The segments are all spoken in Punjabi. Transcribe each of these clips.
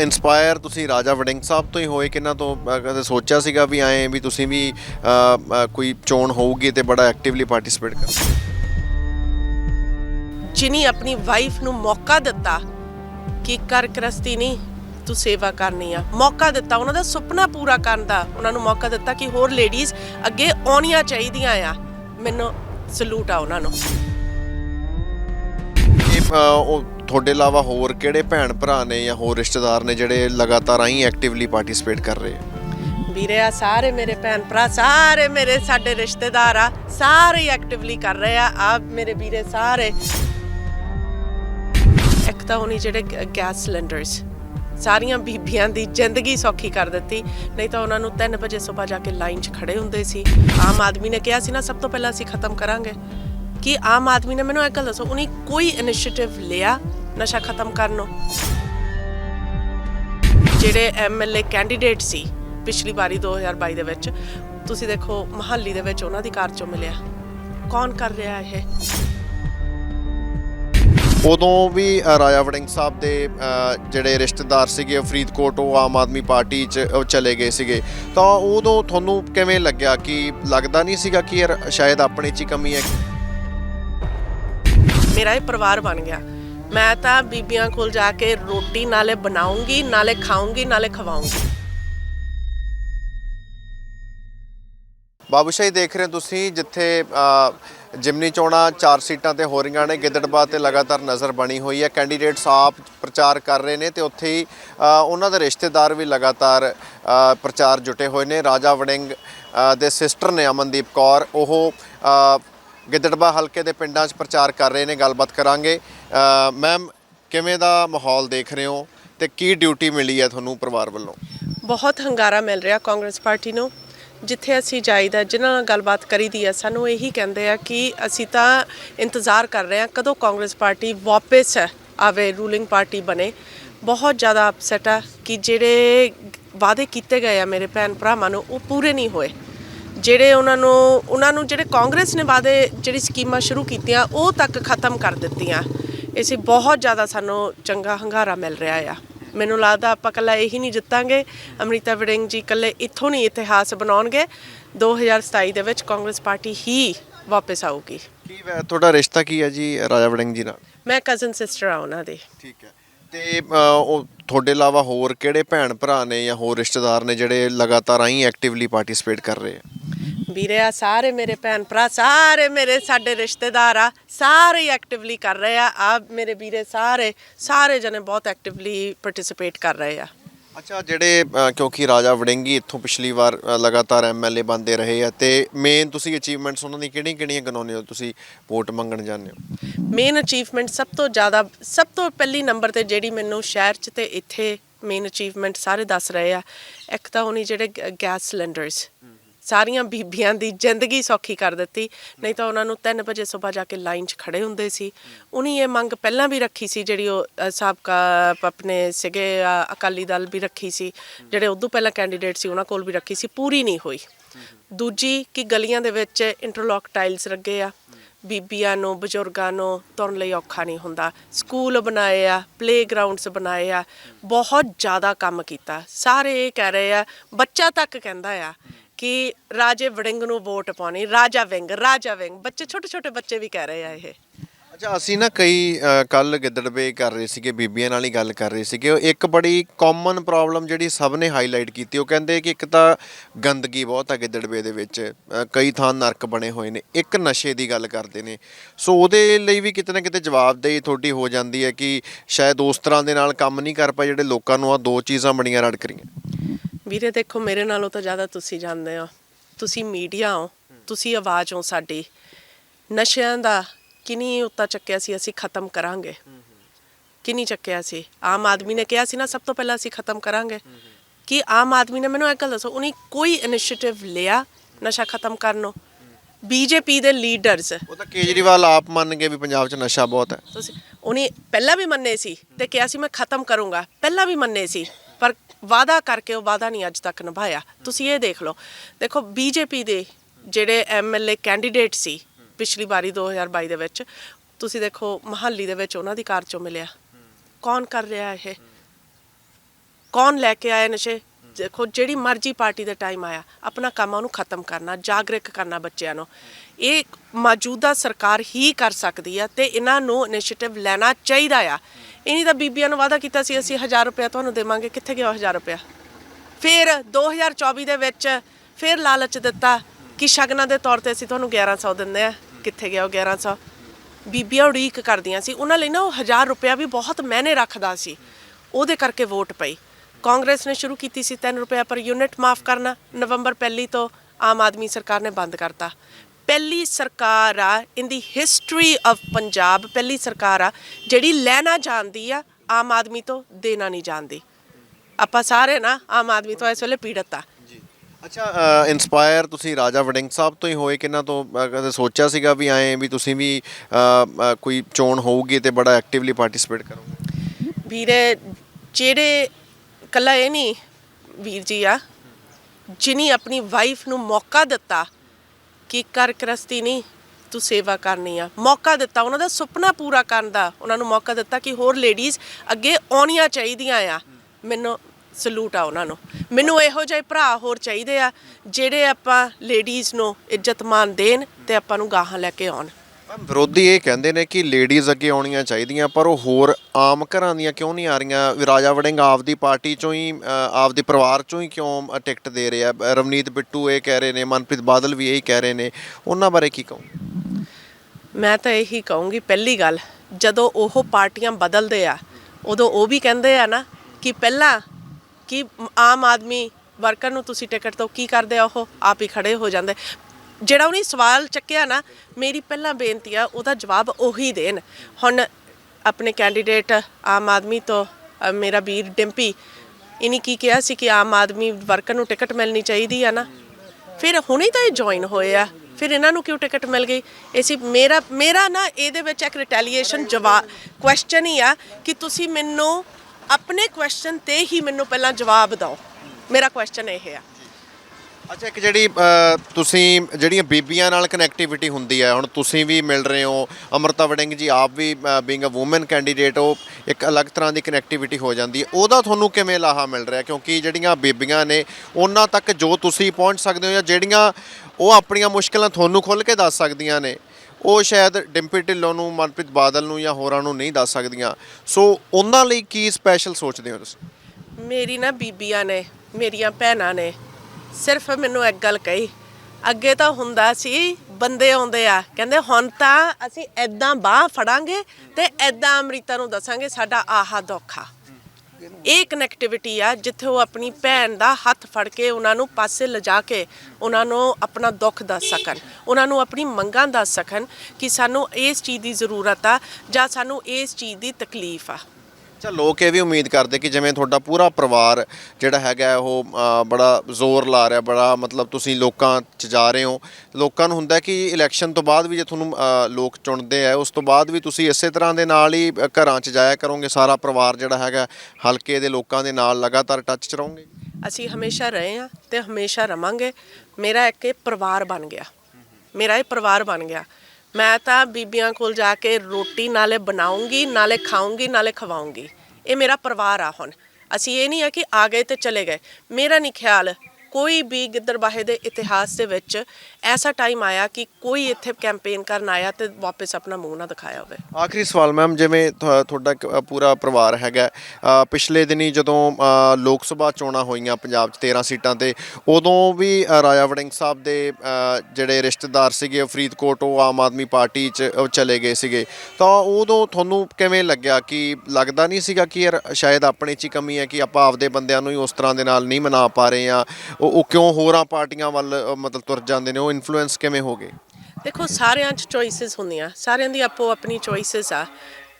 ਇਨਸਪਾਇਰ ਤੁਸੀਂ ਰਾਜਾ ਵੜਿੰਗ ਸਾਹਿਬ ਤੋਂ ਹੀ ਹੋਏ ਕਿਨਾਂ ਤੋਂ ਕਦੇ ਸੋਚਿਆ ਸੀਗਾ ਵੀ ਐਂ ਵੀ ਤੁਸੀਂ ਵੀ ਕੋਈ ਚੋਣ ਹੋਊਗੀ ਤੇ ਬੜਾ ਐਕਟਿਵਲੀ ਪਾਰਟਿਸਿਪੇਟ ਕਰੋ? ਜਿਨੀ ਆਪਣੀ ਵਾਈਫ ਨੂੰ ਮੌਕਾ ਦਿੱਤਾ ਕਿ ਕਰ ਗ੍ਰਸਤੀ ਨਹੀਂ ਤੂੰ ਸੇਵਾ ਕਰਨੀ ਆ। ਮੌਕਾ ਦਿੱਤਾ ਉਹਨਾਂ ਦਾ ਸੁਪਨਾ ਪੂਰਾ ਕਰਨ ਦਾ ਉਹਨਾਂ ਨੂੰ ਮੌਕਾ ਦਿੱਤਾ ਕਿ ਹੋਰ ਲੇਡੀਜ਼ ਅੱਗੇ ਆਉਣੀਆਂ ਚਾਹੀਦੀਆਂ ਆ। ਮੈਨੂੰ ਸਲੂਟ ਆ ਉਹਨਾਂ ਨੂੰ। ਇਹ ਤੁਹਾਡੇ ਇਲਾਵਾ ਹੋਰ ਕਿਹੜੇ ਭੈਣ ਭਰਾ ਨੇ ਜਾਂ ਹੋਰ ਰਿਸ਼ਤੇਦਾਰ ਨੇ ਜਿਹੜੇ ਲਗਾਤਾਰ ਆਈ ਐਕਟਿਵਲੀ ਪਾਰਟਿਸਿਪੇਟ ਕਰ ਰਹੇ ਆ? ਵੀਰੇ, ਆ ਸਾਰੇ ਮੇਰੇ ਭੈਣ ਭਰਾ, ਸਾਰੇ ਮੇਰੇ ਸਾਡੇ ਰਿਸ਼ਤੇਦਾਰ ਆ, ਸਾਰੇ ਐਕਟਿਵਲੀ ਕਰ ਰਹੇ ਆ। ਆ ਮੇਰੇ ਵੀਰੇ ਸਾਰੇ। ਇੱਕ ਤਾਂ ਉਹਨੀ ਜਿਹੜੇ ਗ- ਗੈਸ ਸਿਲੰਡਰਸ, ਸਾਰੀਆਂ ਬੀਬੀਆਂ ਦੀ ਜ਼ਿੰਦਗੀ ਸੌਖੀ ਕਰ ਦਿੱਤੀ। ਨਹੀਂ ਤਾਂ ਉਹਨਾਂ ਨੂੰ 3 ਵਜੇ ਸਵੇਰ ਜਾ ਕੇ ਲਾਈਨ 'ਚ ਖੜੇ ਹੁੰਦੇ ਸੀ। ਆਮ ਆਦਮੀ ਨੇ ਕਿਹਾ ਸੀ ਨਾ, ਸਭ ਤੋਂ ਪਹਿਲਾਂ ਅਸੀਂ ਖਤਮ ਕਰਾਂਗੇ। ਕਿ ਆਮ ਆਦਮੀ ਨੇ ਮੈਨੂੰ ਇੱਕ ਗੱਲ ਦੱਸੋ, ਉਹਨੇ ਕੋਈ ਇਨੀਸ਼ੀਏਟਿਵ ਲਿਆ ਨਸ਼ਾ ਖਤਮ ਕਰਨ ਨੂੰ? ਜਿਹੜੇ ਐਮਐਲਏ ਕੈਂਡੀਡੇਟ ਸੀ ਪਿਛਲੀ ਵਾਰੀ 2022 ਦੇ ਵਿੱਚ, ਤੁਸੀਂ ਦੇਖੋ ਮਹੱਲੀ ਦੇ ਵਿੱਚ ਉਹਨਾਂ ਦੀ ਕਾਰ ਚੋਂ ਮਿਲਿਆ। ਕੌਣ ਕਰ ਰਿਹਾ ਇਹ? ਉਦੋਂ ਵੀ ਰਾਜਾ ਵੜਿੰਗ ਸਾਹਿਬ ਦੇ ਜਿਹੜੇ ਰਿਸ਼ਤੇਦਾਰ ਸੀਗੇ ਫਰੀਦਕੋਟ, ਉਹ ਆਮ ਆਦਮੀ ਪਾਰਟੀ 'ਚ ਚਲੇ ਗਏ ਸੀਗੇ। ਤਾਂ ਉਦੋਂ ਤੁਹਾਨੂੰ ਕਿਵੇਂ ਲੱਗਿਆ ਕਿ ਲੱਗਦਾ ਨਹੀਂ ਸੀਗਾ ਕਿ ਯਾਰ ਸ਼ਾਇਦ ਆਪਣੇ 'ਚ ਹੀ ਕਮੀ ਹੈ? ਮੇਰਾ ਇਹ ਪਰਿਵਾਰ ਬਣ ਗਿਆ। ਮੈਂ ਤਾਂ ਬੀਬੀਆਂ ਕੋਲ ਜਾ ਕੇ ਰੋਟੀ ਨਾਲੇ ਬਣਾਉਂਗੀ, ਨਾਲੇ ਖਾਉਂਗੀ ਨਾਲੇ ਖਵਾਉਂਗੀ ਬਾਬੂਸ਼ਾਹੀ ਦੇਖ ਰਹੇ ਹੋ ਤੁਸੀਂ ਜਿੱਥੇ ਜਿਮਨੀ ਚੋਣਾਂ ਚਾਰ ਸੀਟਾਂ ਤੇ ਹੋ ਰਹੀਆਂ ਨੇ, ਗਿੱਦੜਬਾਹ ਤੇ ਲਗਾਤਾਰ ਨਜ਼ਰ ਬਣੀ ਹੋਈ ਹੈ। ਕੈਂਡੀਡੇਟਸ ਆਪ ਪ੍ਰਚਾਰ ਕਰ ਰਹੇ ਨੇ ਤੇ ਉੱਥੇ ਹੀ ਉਹਨਾਂ ਦੇ ਰਿਸ਼ਤੇਦਾਰ ਵੀ ਲਗਾਤਾਰ ਪ੍ਰਚਾਰ ਜੁਟੇ ਹੋਏ ਨੇ। ਰਾਜਾ ਵੜਿੰਗ ਦੇ ਸਿਸਟਰ ਨੇ ਅਮਨਦੀਪ ਕੌਰ, ਉਹ ਗਿੱਦੜਬਾ ਹਲਕੇ ਦੇ ਪਿੰਡਾਂ 'ਚ ਪ੍ਰਚਾਰ ਕਰ ਰਹੇ ਨੇ, ਗੱਲਬਾਤ ਕਰਾਂਗੇ। ਮੈਮ, ਕਿਵੇਂ ਦਾ ਮਾਹੌਲ ਦੇਖ ਰਹੇ ਹੋ ਤੇ ਕੀ ਡਿਊਟੀ ਮਿਲੀ ਹੈ ਤੁਹਾਨੂੰ ਪਰਿਵਾਰ ਵੱਲੋਂ? ਬਹੁਤ ਹੰਗਾਰਾ ਮਿਲ ਰਿਹਾ ਕਾਂਗਰਸ ਪਾਰਟੀ ਨੂੰ। ਜਿੱਥੇ ਅਸੀਂ ਜਾਈਦਾ ਜਿਨ੍ਹਾਂ ਨਾਲ ਗੱਲਬਾਤ ਕਰੀਦੀ ਆ ਸਾਨੂੰ ਇਹੀ ਕਹਿੰਦੇ ਆ ਕਿ ਅਸੀਂ ਤਾਂ ਇੰਤਜ਼ਾਰ ਕਰ ਰਹੇ ਆ ਕਦੋਂ ਕਾਂਗਰਸ ਪਾਰਟੀ ਵਾਪਸ ਆਵੇ, ਰੂਲਿੰਗ ਪਾਰਟੀ ਬਣੇ। ਬਹੁਤ ਜ਼ਿਆਦਾ ਅਪਸੈਟ ਆ ਕਿ ਜਿਹੜੇ ਵਾਅਦੇ ਕੀਤੇ ਗਏ ਆ ਮੇਰੇ ਭੈਣ ਭਰਾਵਾਂ ਨੂੰ, ਉਹ ਪੂਰੇ ਨਹੀਂ ਹੋਏ। ਜਿਹੜੇ ਉਹਨਾਂ ਨੂੰ ਉਹਨਾਂ ਨੂੰ ਜਿਹੜੇ ਕਾਂਗਰਸ ਨੇ ਵਾਅਦੇ ਜਿਹੜੀ ਸਕੀਮਾਂ ਸ਼ੁਰੂ ਕੀਤੀਆਂ ਉਹ ਤੱਕ ਖਤਮ ਕਰ ਦਿੱਤੀਆਂ। ਇਸੇ ਬਹੁਤ ਜ਼ਿਆਦਾ ਸਾਨੂੰ ਚੰਗਾ ਹੰਗਾਰਾ ਮਿਲ ਰਿਹਾ ਆ। ਮੈਨੂੰ ਲੱਗਦਾ ਆਪਾਂ ਕੱਲਾ ਇਹੀ ਨਹੀਂ ਜਿੱਤਾਂਗੇ। ਅਮ੍ਰਿਤਾ ਵੜਿੰਗ ਜੀ ਕੱਲੇ ਇੱਥੋਂ ਨਹੀਂ ਇਤਿਹਾਸ ਬਣਾਉਣਗੇ। 2027 ਦੇ ਵਿੱਚ ਕਾਂਗਰਸ ਪਾਰਟੀ ਹੀ ਵਾਪਸ ਆਊਗੀ। ਕੀ ਤੁਹਾਡਾ ਰਿਸ਼ਤਾ ਕੀ ਹੈ ਜੀ ਰਾਜਾ ਵੜਿੰਗ ਜੀ ਨਾਲ? ਮੈਂ ਕਜ਼ਨ ਸਿਸਟਰ ਆ ਉਹਨਾਂ ਦੇ। ਠੀਕ ਹੈ। ਤੇ ਉਹ ਤੁਹਾਡੇ ਇਲਾਵਾ ਹੋਰ ਕਿਹੜੇ ਭੈਣ ਭਰਾ ਨੇ ਜਾਂ ਹੋਰ ਰਿਸ਼ਤੇਦਾਰ ਨੇ ਜਿਹੜੇ ਲਗਾਤਾਰ ਆਈ ਐਕਟਿਵਲੀ ਪਾਰਟਿਸਿਪੇਟ ਕਰ ਰਹੇ ਆ? ਵੀਰੇ ਆ ਸਾਰੇ ਮੇਰੇ ਭੈਣ ਭਰਾ ਸਾਰੇ ਮੇਰੇ ਸਾਡੇ ਰਿਸ਼ਤੇਦਾਰ ਆ ਸਾਰੇ ਐਕਟਿਵਲੀ ਕਰ ਰਹੇ ਆ। ਆ ਮੇਰੇ ਵੀਰੇ ਸਾਰੇ ਸਾਰੇ ਜਣੇ ਬਹੁਤ ਐਕਟਿਵਲੀ ਪਾਰਟਿਸਿਪੇਟ ਕਰ ਰਹੇ ਆ। ਅੱਛਾ ਜਿਹੜੇ ਅ, ਕਿਉਂਕਿ ਰਾਜਾ ਵੜਿੰਗੀ ਇੱਥੋਂ ਪਿਛਲੀ ਵਾਰ ਅ, ਲਗਾਤਾਰ ਐਮਐਲਏ ਬੰਦੇ ਰਹੇ ਆ ਤੇ ਮੇਨ ਤੁਸੀਂ ਅਚੀਵਮੈਂਟਸ ਉਹਨਾਂ ਦੀ ਕਿਹੜੀਆਂ ਕਿਹੜੀਆਂ ਗਿਣਾਉਂਦੇ ਹੋ? ਤੁਸੀਂ ਵੋਟ ਮੰਗਣ ਜਾਂਦੇ ਹੋ? ਮੇਨ ਅਚੀਵਮੈਂਟ ਸਭ ਤੋਂ ਜ਼ਿਆਦਾ ਸਭ ਤੋਂ ਪਹਿਲੀ ਨੰਬਰ ਤੇ ਜਿਹੜੀ ਮੈਨੂੰ ਸ਼ਹਿਰ 'ਚ ਤੇ ਇੱਥੇ ਮੇਨ ਅਚੀਵਮੈਂਟ ਸਾਰੇ ਦੱਸ ਰਹੇ ਆ ਇੱਕ ਤਾਂ ਉਹਨੀ ਜਿਹੜੇ ਗ- ਗੈਸ ਸਿਲੰਡਰਸ ਸਾਰੀਆਂ ਬੀਬੀਆਂ ਦੀ ਜ਼ਿੰਦਗੀ ਸੌਖੀ ਕਰ ਦਿੱਤੀ। ਨਹੀਂ ਤਾਂ ਉਹਨਾਂ ਨੂੰ 3 ਵਜੇ ਸਵੇਰ ਜਾ ਕੇ ਲਾਈਨ 'ਚ ਖੜੇ ਹੁੰਦੇ ਸੀ। ਉਹਨੀ ਇਹ ਮੰਗ ਪਹਿਲਾਂ ਵੀ ਰੱਖੀ ਸੀ, ਜਿਹੜੀ ਉਹ ਸਾਬਕਾ ਆਪਣੇ ਸੀਗੇ ਅਕਾਲੀ ਦਲ ਵੀ ਰੱਖੀ ਸੀ। ਜਿਹੜੇ ਉਦੋਂ ਪਹਿਲਾਂ ਕੈਂਡੀਡੇਟ ਸੀ, ਉਹਨਾਂ ਕੋਲ ਵੀ ਰੱਖੀ ਸੀ। ਪੂਰੀ ਨਹੀਂ ਹੋਈ। ਦੂਜੀ ਕਿ ਗਲੀਆਂ ਦੇ ਵਿੱਚ ਇੰਟਰਲੌਕ ਟਾਈਲਸ ਲੱਗੇ ਆ। ਬੀਬੀਆਂ ਨੂੰ, ਬਜ਼ੁਰਗਾਂ ਨੂੰ ਤੁਰਨ ਲਈ ਔਖਾ ਨਹੀਂ ਹੁੰਦਾ। ਸਕੂਲ ਬਣਾਏ ਆ ਪਲੇਗਰਾਉਂਡਸ ਬਣਾਏ ਆ। ਬਹੁਤ ਜ਼ਿਆਦਾ ਕੰਮ ਕੀਤਾ। ਸਾਰੇ ਇਹ ਕਹਿ ਰਹੇ ਆ, ਬੱਚਾ ਤੱਕ ਕਹਿੰਦਾ ਆ ਕਿ ਰਾਜੇ ਵੜਿੰਗ ਨੂੰ ਵੋਟ ਪਾਉਣੀ, ਰਾਜਾ ਵਿੰਗ ਰਾਜਾ ਵਿੰਗ, ਬੱਚੇ ਛੋਟੇ ਛੋਟੇ ਬੱਚੇ ਵੀ ਕਹਿ ਰਹੇ ਆ ਇਹ। ਅੱਛਾ, ਅਸੀਂ ਨਾ ਕਈ ਕੱਲ ਗਿੱਦੜਵੇ ਕਰ ਰਹੇ ਸੀਗੇ, ਬੀਬੀਆਂ ਨਾਲ ਹੀ ਗੱਲ ਕਰ ਰਹੇ ਸੀਗੇ। ਉਹ ਇੱਕ ਬੜੀ ਕਾਮਨ ਪ੍ਰੋਬਲਮ ਜਿਹੜੀ ਸਭ ਨੇ ਹਾਈਲਾਈਟ ਕੀਤੀ, ਉਹ ਕਹਿੰਦੇ ਕਿ ਇੱਕ ਤਾਂ ਗੰਦਗੀ ਬਹੁਤ ਆ ਗਿੱਦੜਵੇ ਦੇ ਵਿੱਚ ਕਈ ਥਾਂ ਨਰਕ ਬਣੇ ਹੋਏ ਨੇ, ਇੱਕ ਨਸ਼ੇ ਦੀ ਗੱਲ ਕਰਦੇ ਨੇ। ਸੋ ਉਹਦੇ ਲਈ ਵੀ ਕਿਤੇ ਨਾ ਕਿਤੇ ਜਵਾਬਦੇਹੀ ਤੁਹਾਡੀ ਹੋ ਜਾਂਦੀ ਹੈ ਕਿ ਸ਼ਾਇਦ ਉਸ ਤਰ੍ਹਾਂ ਦੇ ਨਾਲ ਕੰਮ ਨਹੀਂ ਕਰ ਪਾਏ ਜਿਹੜੇ ਲੋਕਾਂ ਨੂੰ ਆ ਦੋ ਚੀਜ਼ਾਂ ਬੜੀਆਂ ਰੜਕ ਰਹੀਆਂ। ਵੀਰੇ ਦੇਖੋ ਮੇਰੇ ਨਾਲੋਂ ਤਾਂ ਜ਼ਿਆਦਾ ਤੁਸੀਂ ਜਾਣਦੇ ਹੋ। ਤੁਸੀਂ ਮੀਡੀਆ ਹੋ। ਤੁਸੀਂ ਆਵਾਜ਼ ਹੋ ਸਾਡੀ। ਨਸ਼ਿਆਂ ਦਾ ਕਿਨੀ ਉੱਤਾ ਚੱਕਿਆ ਸੀ ਅਸੀਂ ਖਤਮ ਕਰਾਂਗੇ। ਕਿਨੀ ਚੱਕਿਆ ਸੀ? ਆਮ ਆਦਮੀ ਨੇ ਕਿਹਾ ਸੀ ਨਾ ਸਭ ਤੋਂ ਪਹਿਲਾਂ ਅਸੀਂ ਖਤਮ ਕਰਾਂਗੇ। ਕਿ ਆਮ ਆਦਮੀ ਨੇ ਮੈਨੂੰ ਇੱਕ ਗੱਲ ਦੱਸੋ ਉਹਨੇ ਕੋਈ ਇਨੀਸ਼ੀਏਟਿਵ ਲਿਆ ਨਸ਼ਾ ਖਤਮ ਕਰਨ ਨੂੰ? ਬੀਜੇਪੀ ਦੇ ਲੀਡਰਸ ਉਹ ਤਾਂ ਕੇਜਰੀਵਾਲ ਆਪ ਮੰਨ ਗਏ ਵੀ ਪੰਜਾਬ 'ਚ ਨਸ਼ਾ ਬਹੁਤ ਹੈ। ਤੁਸੀਂ ਉਹਨੇ ਪਹਿਲਾਂ ਵੀ ਮੰਨੇ ਸੀ ਤੇ ਕਿਹਾ ਸੀ ਮੈਂ ਖਤਮ ਕਰੂੰਗਾ। ਪਹਿਲਾਂ ਵੀ ਮੰਨੇ ਸੀ। ਪਰ ਵਾਅਦਾ ਕਰਕੇ ਉਹ ਵਾਅਦਾ ਨਹੀਂ ਅੱਜ ਤੱਕ ਨਿਭਾਇਆ। ਤੁਸੀਂ ਇਹ ਦੇਖ ਲਓ। ਦੇਖੋ, ਬੀਜੇਪੀ ਦੇ ਜਿਹੜੇ ਐਮਐਲਏ ਕੈਂਡੀਡੇਟ ਸੀ ਪਿਛਲੀ ਵਾਰੀ 2022 ਦੇ ਵਿੱਚ, ਤੁਸੀਂ ਦੇਖੋ ਮਹੱਲੀ ਦੇ ਵਿੱਚ ਉਹਨਾਂ ਦੀ ਕਾਰ ਚੋਂ ਮਿਲਿਆ। ਕੌਣ ਕਰ ਰਿਹਾ ਇਹ? ਕੌਣ ਲੈ ਕੇ ਆਇਆ ਨਸ਼ੇ? ਦੇਖੋ, ਜਿਹੜੀ ਮਰਜ਼ੀ ਪਾਰਟੀ ਦਾ ਟਾਈਮ ਆਇਆ, ਆਪਣਾ ਕੰਮ ਉਹਨੂੰ ਖਤਮ ਕਰਨਾ, ਜਾਗਰਿਕ ਕਰਨਾ ਬੱਚਿਆਂ ਨੂੰ। ਇਹ ਮੌਜੂਦਾ ਸਰਕਾਰ ਹੀ ਕਰ ਸਕਦੀ ਆ ਤੇ ਇਹਨਾਂ ਨੂੰ ਇਨੀਸ਼ੀਏਟਿਵ ਲੈਣਾ ਚਾਹੀਦਾ ਆ। ਇਨੀ ਤਾਂ ਬੀਬੀਆਂ ਨੂੰ ਵਾਅਦਾ ਕੀਤਾ ਸੀ, ਅਸੀਂ 1000 ਰੁਪਇਆ ਤੁਹਾਨੂੰ ਦੇਵਾਂਗੇ, ਕਿੱਥੇ ਗਿਆ ਉਹ 1000 ਰੁਪਇਆ? ਫਿਰ 2024 ਦੇ ਵਿੱਚ ਫਿਰ ਲਾਲਚ ਦਿੱਤਾ ਕਿ ਸ਼ਗਨਾਂ ਦੇ ਤੌਰ ਤੇ ਅਸੀਂ ਤੁਹਾਨੂੰ 1100 ਦਿੰਦੇ ਆ। ਕਿੱਥੇ ਗਿਆ ਉਹ 1100 ਬੀਬੀਆਂ ਉਡੀਕ ਕਰਦੀਆਂ ਸੀ। ਉਹਨਾਂ ਲਈ ਨਾ ਉਹ 1000 ਰੁਪਇਆ ਵੀ ਬਹੁਤ ਮਹਿਨੇ ਰੱਖਦਾ ਸੀ। ਉਹਦੇ ਕਰਕੇ ਵੋਟ ਪਈ। ਕਾਂਗਰਸ ਨੇ ਸ਼ੁਰੂ ਕੀਤੀ ਸੀ 3 ਰੁਪਇਆ ਪਰ ਯੂਨਿਟ ਮਾਫ ਕਰਨਾ। ਨਵੰਬਰ ਪਹਿਲੀ ਤੋਂ ਆਮ ਆਦਮੀ ਸਰਕਾਰ ਨੇ ਬੰਦ ਕਰਤਾ। ਪਹਿਲੀ ਸਰਕਾਰ ਆ in the history of Punjab ਪਹਿਲੀ ਸਰਕਾਰ ਆ ਜਿਹੜੀ ਲੈਣਾ ਜਾਣਦੀ ਆ ਆਮ ਆਦਮੀ ਤੋਂ ਦੇਣਾ ਨਹੀਂ ਜਾਣਦੀ ਆਪਾਂ ਸਾਰੇ ਨਾ ਆਮ ਆਦਮੀ ਤੋਂ ਇਸ ਵੇਲੇ ਪੀੜਤ ਆ। ਅੱਛਾ ਇਨਸਪਾਇਰ ਤੁਸੀਂ ਰਾਜਾ ਵੜਿੰਗ ਸਾਹਿਬ ਤੋਂ ਹੀ ਹੋਏ ਕਿਨਾਂ ਤੋਂ ਕਦੇ ਸੋਚਿਆ ਸੀਗਾ ਵੀ ਆਏ ਵੀ ਤੁਸੀਂ ਵੀ ਕੋਈ ਚੋਣ ਹੋਊਗੀ ਤੇ ਬੜਾ ਐਕਟਿਵਲੀ ਪਾਰਟਿਸਿਪੇਟ ਕਰੋਗੇ? ਵੀਰੇ ਜਿਹੜੇ ਕੱਲਾ ਇਹ ਨਹੀਂ ਵੀਰ ਜੀ ਆ ਜਿਨੀ ਆਪਣੀ ਵਾਈਫ ਨੂੰ ਮੌਕਾ ਦਿੱਤਾ ਕਿ ਕਰ ਕਰਸਤੀ ਨਹੀਂ, ਤੂੰ ਸੇਵਾ ਕਰਨੀ ਆ। ਮੌਕਾ ਦਿੱਤਾ, ਉਹਨਾਂ ਦਾ ਸੁਪਨਾ ਪੂਰਾ ਕਰਨ ਦਾ, ਉਹਨਾਂ ਨੂੰ ਮੌਕਾ ਦਿੱਤਾ ਕਿ ਹੋਰ ਲੇਡੀਜ਼ ਅੱਗੇ ਆਉਣੀਆਂ ਚਾਹੀਦੀਆਂ ਆ। ਮੈਨੂੰ ਸਲੂਟ ਆ ਉਹਨਾਂ ਨੂੰ। ਮੈਨੂੰ ਇਹੋ ਜਿਹੇ ਭਰਾ ਹੋਰ ਚਾਹੀਦੇ ਆ, ਜਿਹੜੇ ਆਪਾਂ ਲੇਡੀਜ਼ ਨੂੰ ਇੱਜ਼ਤ ਮਾਨ ਦੇਣ ਤੇ ਆਪਾਂ ਨੂੰ ਗਾਹਾਂ ਲੈ ਕੇ ਆਉਣ। ਵਿਰੋਧੀ ਇਹ ਕਹਿੰਦੇ ਨੇ ਕਿ ਲੇਡੀਜ਼ ਅੱਗੇ ਆਉਣੀਆਂ ਚਾਹੀਦੀਆਂ ਪਰ ਉਹ ਹੋਰ ਆਮ ਘਰਾਂ ਦੀਆਂ ਕਿਉਂ ਨਹੀਂ ਆ ਰਹੀਆਂ? ਵੀ ਰਾਜਾ ਵੜਿੰਗ ਆਪਦੀ ਪਾਰਟੀ ਚੋਂ ਹੀ ਆਪਦੇ ਪਰਿਵਾਰ ਚੋਂ ਹੀ ਕਿਉਂ ਟਿਕਟ ਦੇ ਰਿਹਾ? ਅ, ਰਵਨੀਤ ਬਿੱਟੂ ਇਹ ਕਹਿ ਰਹੇ ਨੇ ਮਨਪ੍ਰੀਤ ਬਾਦਲ ਵੀ ਇਹੀ ਕਹਿ ਰਹੇ ਨੇ। ਉਹਨਾਂ ਬਾਰੇ ਕੀ ਕਹੋ ਮੈਂ ਤਾਂ ਇਹੀ ਕਹੂੰਗੀ ਪਹਿਲੀ ਗੱਲ ਜਦੋਂ ਉਹ ਪਾਰਟੀਆਂ ਬਦਲਦੇ ਆ ਉਦੋਂ ਉਹ ਵੀ ਕਹਿੰਦੇ ਆ ਨਾ ਕਿ ਪਹਿਲਾਂ ਕਿ ਆਮ ਆਦਮੀ ਵਰਕਰ ਨੂੰ ਤੁਸੀਂ ਟਿਕਟ ਤੋਂ ਕੀ ਕਰਦੇ ਆ ਉਹ? ਆਪ ਹੀ ਖੜੇ ਹੋ ਜਾਂਦੇ। ਜਿਹੜਾ ਉਹਨੇ ਸਵਾਲ ਚੱਕਿਆ ਨਾ ਮੇਰੀ ਪਹਿਲਾਂ ਬੇਨਤੀ ਆ ਉਹਦਾ ਜਵਾਬ ਉਹੀ ਦੇਣ। ਹੁਣ ਆਪਣੇ ਕੈਂਡੀਡੇਟ ਆਮ ਆਦਮੀ ਤੋਂ ਅ, ਮੇਰਾ ਵੀਰ ਡਿੰਪੀ ਇਹਨੇ ਕੀ ਕਿਹਾ ਸੀ ਕਿ ਆਮ ਆਦਮੀ ਵਰਕਰ ਨੂੰ ਟਿਕਟ ਮਿਲਣੀ ਚਾਹੀਦੀ ਆ ਨਾ? ਫਿਰ ਹੁਣੇ ਤਾਂ ਇਹ ਜੁਆਇਨ ਹੋਏ ਆ। ਫਿਰ ਇਹਨਾਂ ਨੂੰ ਕਿਉਂ ਟਿਕਟ ਮਿਲ ਗਈ? ਇਸੇ ਮੇਰਾ ਮੇਰਾ ਨਾ ਇਹਦੇ ਵਿੱਚ ਇੱਕ ਰਿਟੈਲੀਏਸ਼ਨ ਜਵਾਬ ਕੁਐਸਚਨ ਹੀ ਆ ਕਿ ਤੁਸੀਂ ਮੈਨੂੰ ਆਪਣੇ ਕੁਐਸਚਨ ਤੇ ਹੀ ਮੈਨੂੰ ਪਹਿਲਾਂ ਜਵਾਬ ਦਿਓ। ਮੇਰਾ ਕੁਐਸਚਨ ਇਹ ਆ। ਅੱਛਾ ਇੱਕ ਜਿਹੜੀ ਅ, ਤੁਸੀਂ ਜਿਹੜੀਆਂ ਬੀਬੀਆਂ ਨਾਲ ਕਨੈਕਟੀਵਿਟੀ ਹੁੰਦੀ ਹੈ ਹੁਣ ਤੁਸੀਂ ਵੀ ਮਿਲ ਰਹੇ ਹੋ ਅਮਰਤਾ ਵੜਿੰਗ ਜੀ ਆਪ ਵੀ ਬੀਇੰਗ ਅ ਔਮਨ ਕੈਂਡੀਡੇਟ ਉਹ ਇੱਕ ਅਲੱਗ ਤਰ੍ਹਾਂ ਦੀ ਕਨੈਕਟੀਵਿਟੀ ਹੋ ਜਾਂਦੀ ਹੈ। ਉਹਦਾ ਤੁਹਾਨੂੰ ਕਿਵੇਂ ਲਾਹਾ ਮਿਲ ਰਿਹਾ? ਕਿਉਂਕਿ ਜਿਹੜੀਆਂ ਬੀਬੀਆਂ ਨੇ ਉਹਨਾਂ ਤੱਕ ਜੋ ਤੁਸੀਂ ਪਹੁੰਚ ਸਕਦੇ ਹੋ ਜਾਂ ਜਿਹੜੀਆਂ ਉਹ ਆਪਣੀਆਂ ਮੁਸ਼ਕਲਾਂ ਤੁਹਾਨੂੰ ਖੁੱਲ੍ਹ ਕੇ ਦੱਸ ਸਕਦੀਆਂ ਨੇ ਉਹ ਸ਼ਾਇਦ ਡਿੰਪੀ ਢਿੱਲੋਂ ਨੂੰ ਮਨਪ੍ਰੀਤ ਬਾਦਲ ਨੂੰ ਜਾਂ ਹੋਰਾਂ ਨੂੰ ਨਹੀਂ ਦੱਸ ਸਕਦੀਆਂ। ਸੋ ਉਹਨਾਂ ਲਈ ਕੀ ਸਪੈਸ਼ਲ ਸੋਚਦੇ ਹੋ ਤੁਸੀਂ? ਮੇਰੀ ਨਾ ਬੀਬੀਆਂ ਨੇ ਮੇਰੀਆਂ ਭੈਣਾਂ ਨੇ ਸਿਰਫ ਮੈਨੂੰ ਇੱਕ ਗੱਲ ਕਹੀ। ਅੱਗੇ ਤਾਂ ਹੁੰਦਾ ਸੀ, ਬੰਦੇ ਆਉਂਦੇ ਆ, ਕਹਿੰਦੇ ਹੁਣ ਤਾਂ ਅਸੀਂ ਐਦਾਂ ਬਾਹ ਫੜਾਂਗੇ ਤੇ ਐਦਾਂ ਅਮ੍ਰਿਤਾ ਨੂੰ ਦੱਸਾਂਗੇ ਸਾਡਾ ਆਹਾ ਦੁੱਖ ਆ ਇਹ ਕਨੈਕਟੀਵਿਟੀ ਆ, ਜਿੱਥੇ ਉਹ ਆਪਣੀ ਭੈਣ ਦਾ ਹੱਥ ਫੜ ਕੇ ਉਹਨਾਂ ਨੂੰ ਪਾਸੇ ਲਿਜਾ ਕੇ ਉਹਨਾਂ ਨੂੰ ਆਪਣਾ ਦੁੱਖ ਦੱਸ ਸਕਣ, ਉਹਨਾਂ ਨੂੰ ਆਪਣੀ ਮੰਗਾਂ ਦੱਸ ਸਕਣ ਕਿ ਸਾਨੂੰ ਇਸ ਚੀਜ਼ ਦੀ ਜ਼ਰੂਰਤ ਆ ਜਾਂ ਸਾਨੂੰ ਇਸ ਚੀਜ਼ ਦੀ ਤਕਲੀਫ ਆ। ਅੱਛਾ ਲੋਕ ਇਹ ਵੀ ਉਮੀਦ ਕਰਦੇ ਕਿ ਜਿਵੇਂ ਤੁਹਾਡਾ ਪੂਰਾ ਪਰਿਵਾਰ ਜਿਹੜਾ ਹੈਗਾ ਹੈ ਉਹ ਅ, ਬੜਾ ਜ਼ੋਰ ਲਾ ਰਿਹਾ ਬੜਾ ਮਤਲਬ ਤੁਸੀਂ ਲੋਕਾਂ 'ਚ ਜਾ ਰਹੇ ਹੋ। ਲੋਕਾਂ ਨੂੰ ਹੁੰਦਾ ਕਿ ਇਲੈਕਸ਼ਨ ਤੋਂ ਬਾਅਦ ਵੀ ਜੇ ਤੁਹਾਨੂੰ ਅ, ਲੋਕ ਚੁਣਦੇ ਆ ਉਸ ਤੋਂ ਬਾਅਦ ਵੀ ਤੁਸੀਂ ਇਸੇ ਤਰ੍ਹਾਂ ਦੇ ਨਾਲ ਹੀ ਅ, ਘਰਾਂ 'ਚ ਜਾਇਆ ਕਰੋਗੇ ਸਾਰਾ ਪਰਿਵਾਰ ਜਿਹੜਾ ਹੈਗਾ ਹਲਕੇ ਦੇ ਲੋਕਾਂ ਦੇ ਨਾਲ ਲਗਾਤਾਰ ਟੱਚ 'ਚ ਰਹੋਗੇ? ਅਸੀਂ ਹਮੇਸ਼ਾ ਰਹੇ ਹਾਂ ਤੇ ਹਮੇਸ਼ਾ ਰਵਾਂਗੇ। ਮੇਰਾ ਇੱਕ ਇਹ ਪਰਿਵਾਰ ਬਣ ਗਿਆ। ਮੇਰਾ ਇਹ ਪਰਿਵਾਰ ਬਣ ਗਿਆ। ਮੈਂ ਤਾਂ ਬੀਬੀਆਂ ਕੋਲ ਜਾ ਕੇ ਰੋਟੀ ਨਾਲੇ ਬਣਾਉਂਗੀ, ਨਾਲੇ ਖਾਉਂਗੀ ਨਾਲੇ ਖਵਾਉਂਗੀ ਇਹ ਮੇਰਾ ਪਰਿਵਾਰ ਆ ਹੁਣ। ਅਸੀਂ ਇਹ ਨਹੀਂ ਆ ਕਿ ਆ ਗਏ ਤੇ ਚਲੇ ਗਏ। ਮੇਰਾ ਨਹੀਂ ਖਿਆਲ ਕੋਈ ਵੀ ਗਿੱਦੜਬਾਹੇ ਦੇ ਇਤਿਹਾਸ ਦੇ ਵਿੱਚ ਐਸਾ ਟਾਈਮ ਆਇਆ ਕਿ ਕੋਈ ਇੱਥੇ ਕੈਂਪੇਨ ਕਰਨ ਆਇਆ ਤੇ ਵਾਪਸ ਆਪਣਾ ਮੂੰਹ ਨਾ ਦਿਖਾਇਆ ਹੋਵੇ। ਆਖਰੀ ਸਵਾਲ ਮੈਮ ਜਿਵੇਂ ਤੁਹਾਡਾ ਪੂਰਾ ਪਰਿਵਾਰ ਹੈਗਾ ਪਿਛਲੇ ਦਿਨੀ ਜਦੋਂ ਲੋਕ ਸਭਾ ਚੋਣਾਂ ਹੋਈਆਂ ਪੰਜਾਬ 'ਚ 13 ਸੀਟਾਂ ਤੇ, ਉਦੋਂ ਵੀ ਰਾਜਾ ਵੜਿੰਗ ਸਾਹਿਬ ਦੇ ਜਿਹੜੇ ਰਿਸ਼ਤੇਦਾਰ ਸੀਗੇ ਫਰੀਦਕੋਟ, ਉਹ ਆਮ ਆਦਮੀ ਪਾਰਟੀ 'ਚ ਚਲੇ ਗਏ ਸੀਗੇ। ਤਾਂ ਉਦੋਂ ਤੁਹਾਨੂੰ ਕਿਵੇਂ ਲੱਗਿਆ ਕਿ ਲੱਗਦਾ ਨਹੀਂ ਸੀਗਾ ਕਿ ਯਾਰ, ਸ਼ਾਇਦ ਆਪਣੇ 'ਚ ਹੀ ਕਮੀ ਹੈ ਕਿ ਆਪਾਂ ਆਪਦੇ ਬੰਦਿਆਂ ਨੂੰ ਹੀ ਉਸ ਤਰ੍ਹਾਂ ਦੇ ਨਾਲ ਨਹੀਂ ਮਨਾ ਪਾ ਰਹੇ ਆ ਉਹ ਉਹ ਕਿਉਂ ਹੋਰਾਂ ਪਾਰਟੀਆਂ ਵੱਲ ਅ, ਮਤਲਬ ਤੁਰ ਜਾਂਦੇ ਨੇ? ਉਹ ਇਨਫਲੂਐਂਸ ਕਿਵੇਂ ਹੋ ਗਏ? ਦੇਖੋ ਸਾਰਿਆਂ 'ਚ ਚੋਇਸਸ ਹੁੰਦੀਆਂ। ਸਾਰਿਆਂ ਦੀ ਆਪੋ ਆਪਣੀ ਚੋਇਸਸ ਆ।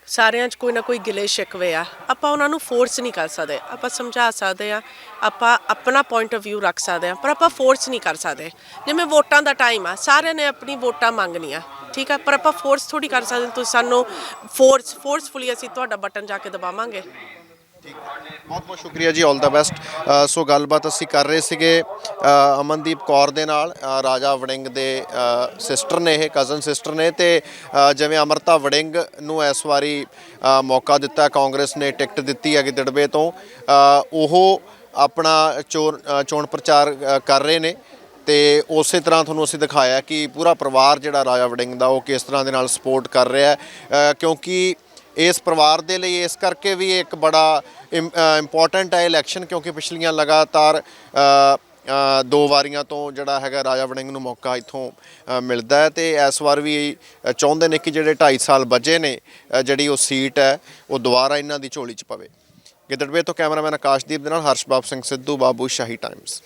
ਸਾਰਿਆਂ 'ਚ ਕੋਈ ਨਾ ਕੋਈ ਗਿਲੇ ਸ਼ਿਕਵੇ ਆ। ਆਪਾਂ ਉਹਨਾਂ ਨੂੰ ਫੋਰਸ ਨਹੀਂ ਕਰ ਸਕਦੇ। ਆਪਾਂ ਸਮਝਾ ਸਕਦੇ ਆ। ਆਪਾਂ ਆਪਣਾ ਪੁਆਇੰਟ ਆਫ View ਰੱਖ ਸਕਦੇ ਆ ਪਰ ਆਪਾਂ ਫੋਰਸ ਨਹੀਂ ਕਰ ਸਕਦੇ। ਜਿਵੇਂ ਵੋਟਾਂ ਦਾ ਟਾਈਮ ਆ ਸਾਰਿਆਂ ਨੇ ਆਪਣੀ ਵੋਟਾਂ ਮੰਗਣੀਆਂ ਠੀਕ ਆ? ਪਰ ਆਪਾਂ ਫੋਰਸ ਥੋੜੀ ਕਰ ਸਕਦੇ। ਤੁਸੀਂ ਸਾਨੂੰ ਫੋਰਸ ਫੋਰਸਫੁਲੀ ਅਸੀਂ ਤੁਹਾਡਾ ਬਟਨ ਜਾ ਕੇ ਦਬਾਵਾਂਗੇ। ਬਹੁਤ ਬਹੁਤ ਸ਼ੁਕਰੀਆ ਜੀ 올 ਦਾ ਬੈਸਟ ਸੋ ਗੱਲਬਾਤ ਅਸੀਂ ਕਰ ਰਹੇ ਸੀਗੇ ਅਮਨਦੀਪ ਕੌਰ ਦੇ ਨਾਲ ਰਾਜਾ ਵੜਿੰਗ ਦੇ ਸਿਸਟਰ ਨੇ ਇਹ ਕਜ਼ਨ ਸਿਸਟਰ ਨੇ ਤੇ ਜਿਵੇਂ ਅਮਰਤਾ ਵੜਿੰਗ ਨੂੰ ਇਸ ਵਾਰੀ ਮੌਕਾ ਦਿੱਤਾ, ਕਾਂਗਰਸ ਨੇ ਟਿਕਟ ਦਿੱਤੀ ਹੈ ਗਿੱਦੜਵੇ ਤੋਂ ਉਹ ਆਪਣਾ ਚੋਣ ਚੋਣ ਪ੍ਰਚਾਰ ਕਰ ਰਹੇ ਨੇ ਤੇ ਉਸੇ ਤਰ੍ਹਾਂ ਤੁਹਾਨੂੰ ਅਸੀਂ ਦਿਖਾਇਆ ਕਿ ਪੂਰਾ ਪਰਿਵਾਰ ਜਿਹੜਾ ਰਾਜਾ ਵੜਿੰਗ ਦਾ ਉਹ ਕਿਸ ਤਰ੍ਹਾਂ ਦੇ ਨਾਲ ਸਪੋਰਟ ਕਰ ਰਿਹਾ ਹੈ। ਕਿਉਂਕਿ ਇਸ ਪਰਿਵਾਰ ਦੇ ਲਈ ਇਸ ਕਰਕੇ ਵੀ ਇੱਕ ਬੜਾ ਇੰਪੋਰਟੈਂਟ ਹੈ ਇਲੈਕਸ਼ਨ ਕਿਉਂਕਿ ਪਿਛਲੀਆਂ ਲਗਾਤਾਰ ਦੋ ਵਾਰੀਆਂ ਤੋਂ ਜਿਹੜਾ ਹੈਗਾ ਰਾਜਾ ਵੜਿੰਗ ਨੂੰ ਮੌਕਾ ਇੱਥੋਂ ਮਿਲਦਾ ਹੈ ਤੇ ਇਸ ਵਾਰ ਵੀ ਚਾਹੁੰਦੇ ਨੇ ਕਿ ਜਿਹੜੇ 2.5 ਸਾਲ ਬਚੇ ਨੇ ਜਿਹੜੀ ਉਹ ਸੀਟ ਹੈ, ਉਹ ਦੁਬਾਰਾ ਇਹਨਾਂ ਦੀ ਝੋਲੀ 'ਚ ਪਵੇ। ਗਿੱਦੜਵੇ ਤੋਂ ਕੈਮਰਾਮੈਨ ਆਕਾਸ਼ਦੀਪ ਦੇ ਨਾਲ ਹਰਸ਼ਬਾਬ ਸਿੰਘ ਸਿੱਧੂ, ਬਾਬੂ ਸ਼ਾਹੀ ਟਾਈਮਸ